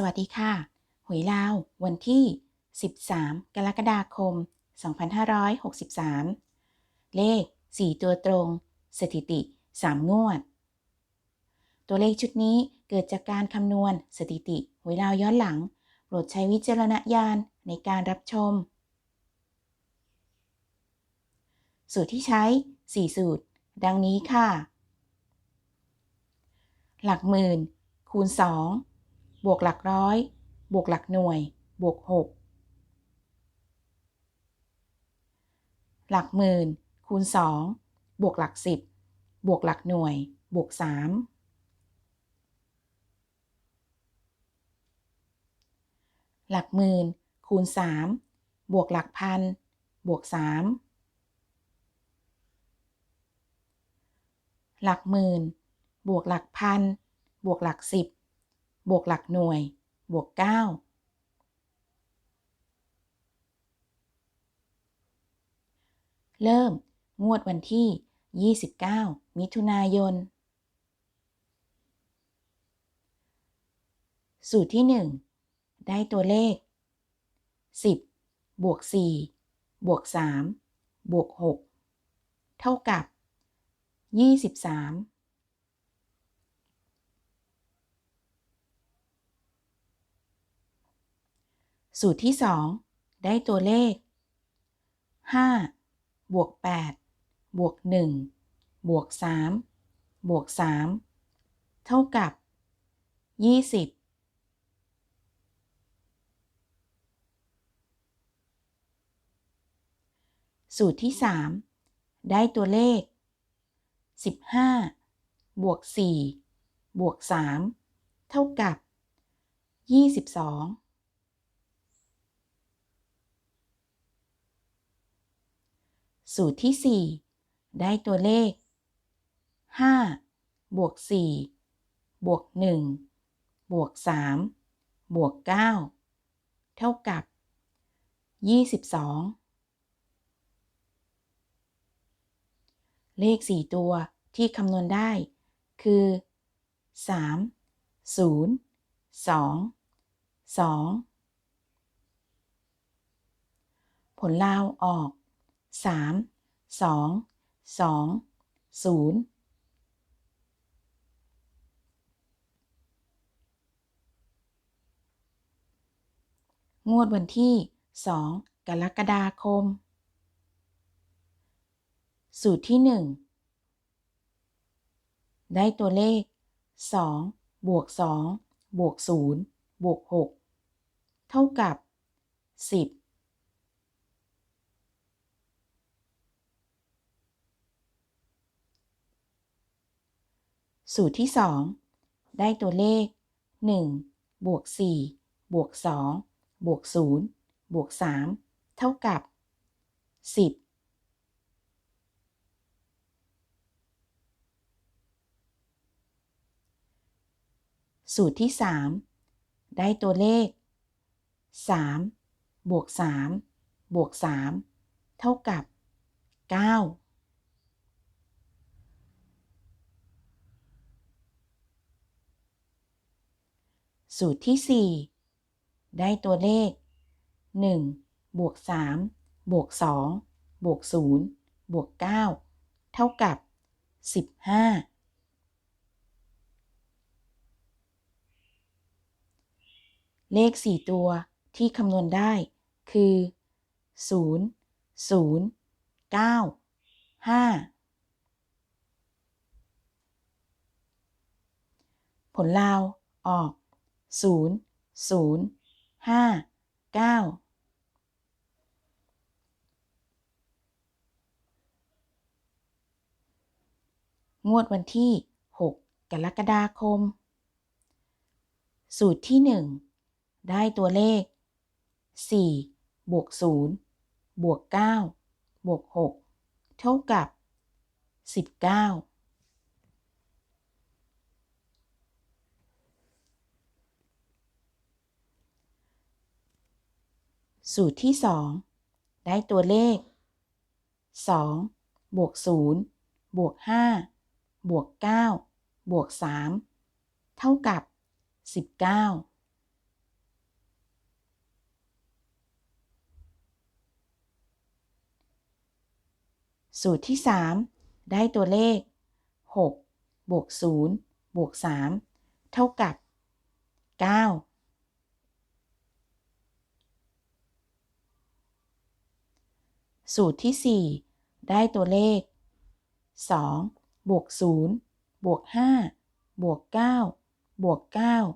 สวัสดีค่ะ หวยลาว วันที่ 13 กรกฎาคม 2563 เลข 4 ตัวตรง สถิติ 3 งวด ตัวเลขชุดนี้เกิดจากการคำนวณสถิติหวยลาวย้อนหลัง โปรดใช้วิจารณญาณในการรับชม สูตรที่ใช้ 4 สูตร ดังนี้ค่ะ หลักหมื่น คูณ 2 บวกหลักร้อย บวกหลักหน่วย บวก 6 หลักหมื่น คูณ 2 บวกหลัก 10 บวกหลักหน่วย บวก 3 หลักหมื่น คูณ 3 บวกหลักพัน บวก 3 หลักหมื่น บวกหลักพัน บวกหลักสิ บวกหลักหน่วย บวก 9 เริ่ม งวดวันที่ 29 มิถุนายน สูตรที่ 1 ได้ตัวเลข 10 บวก 4 บวก 3 บวก 6 เท่ากับ 23 สูตรที่ 2 ได้ตัวเลข 5 บวก 8 บวก 1 บวก 3 บวก 3 เท่ากับ 20 สูตรที่ 3 ได้ตัวเลข 15 บวก 4 บวก 3 เท่ากับ 22 สูตรที่ 4 ได้ตัวเลข 5 บวก 4 บวก 1 บวก 3 บวก 9 เท่ากับ 22 เลข 4 ตัวที่คำนวณได้คือ 3 0 2 2 ผลลาวออก 3 2 2 0 งวดวันที่ 2 กรกฎาคม สูตรที่ 1 ได้ตัวเลข 2 บวก 2 บวก 0 บวก 6 เท่ากับ 10 สูตรที่ 2 ได้ตัวเลข 1 บวก 4 บวก 2 บวก 0 บวก 3 เท่ากับ 10สูตรที่ 3 ได้ตัวเลข 3 บวก 3 บวก 3 เท่ากับ 9 สูตรที่ 4 ได้ตัวเลข 1 บวก 3 บวก 2 บวก 0 บวก 9 เท่ากับ 15 เลข 4 ตัวที่คำนวณได้คือ 0 0 9 5 ผลลาวออก ศูนย์ศูนย์ห้าเก้างวดวันที่ 6 กรกฎาคม สูตรที่ 1 ได้ตัวเลข 4 บวก 0 บวก 9 บวก 6 เท่ากับ 19 สูตรที่ 2 ได้ตัวเลข 2 บวก 0 บวก 5 บวก 9 บวก 3 เท่ากับ 19สูตรที่ 3 ได้ตัวเลข 6 บวก 0 บวก 3 เท่ากับ 9 สูตรที่ 4 ได้ตัวเลข 2 บวก 0 บวก 5 บวก 9 บวก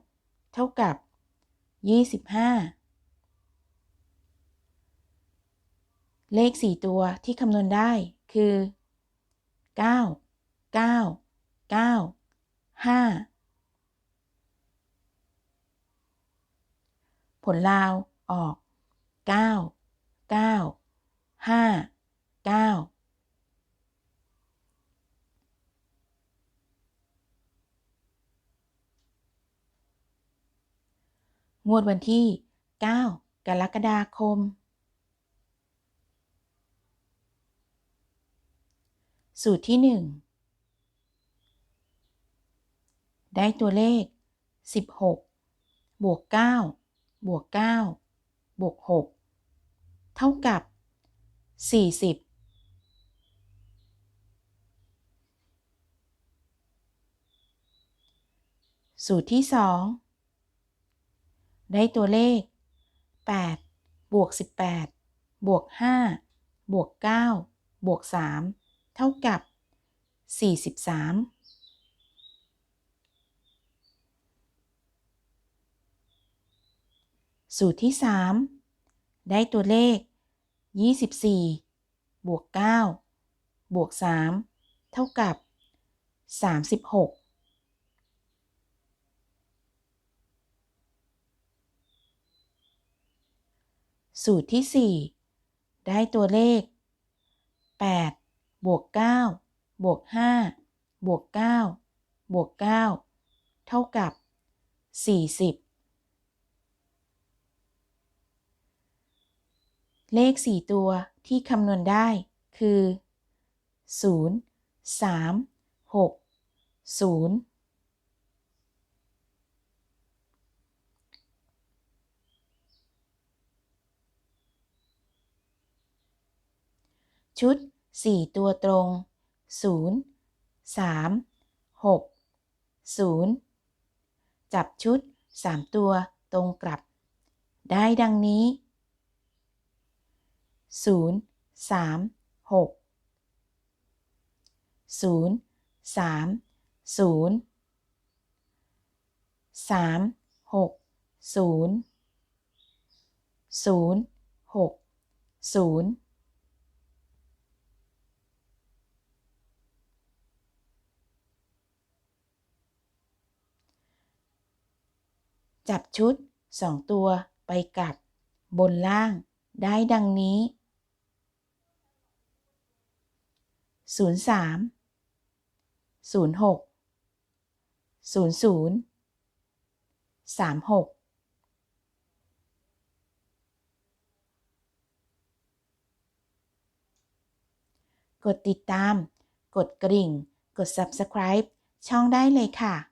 9 เท่ากับ 25 เลข 4 ตัวที่คำนวณได้คือ 9 9 9 5 ผลลาวออก 9 9 5 9งวดวันที่ 9 กรกฎาคม สูตรที่ 1 ได้ตัวเลข 16 บวก 9 บวก 9 บวก 6 เท่ากับ 40สูตรที่2ได้ตัวเลข 8 บวก 18 บวก 5 บวก 9 บวก 3 เท่ากับ 43 สูตรที่ 3 ได้ตัวเลข 24 บวก 9 บวก 3 เท่ากับ 36สูตรที่ 4 ได้ตัวเลข 8 บวก 9 บวก 5 บวก 9 บวก 9 เท่ากับ 40 เลข 4 ตัวที่คำนวณได้คือ 0 3 6 0 ชุด 4 ตัวตรง 0 3 6 0 จับชุด 3 ตัวตรงกลับ ได้ดังนี้ 0 3 6 0 3 0 3 6 0 0 6 0จับชุด 2 ตัวไปกับบนล่างได้ดังนี้ 03 06 00 36กดติดตาม กดกริ่ง กด subscribe ช่องได้เลยค่ะ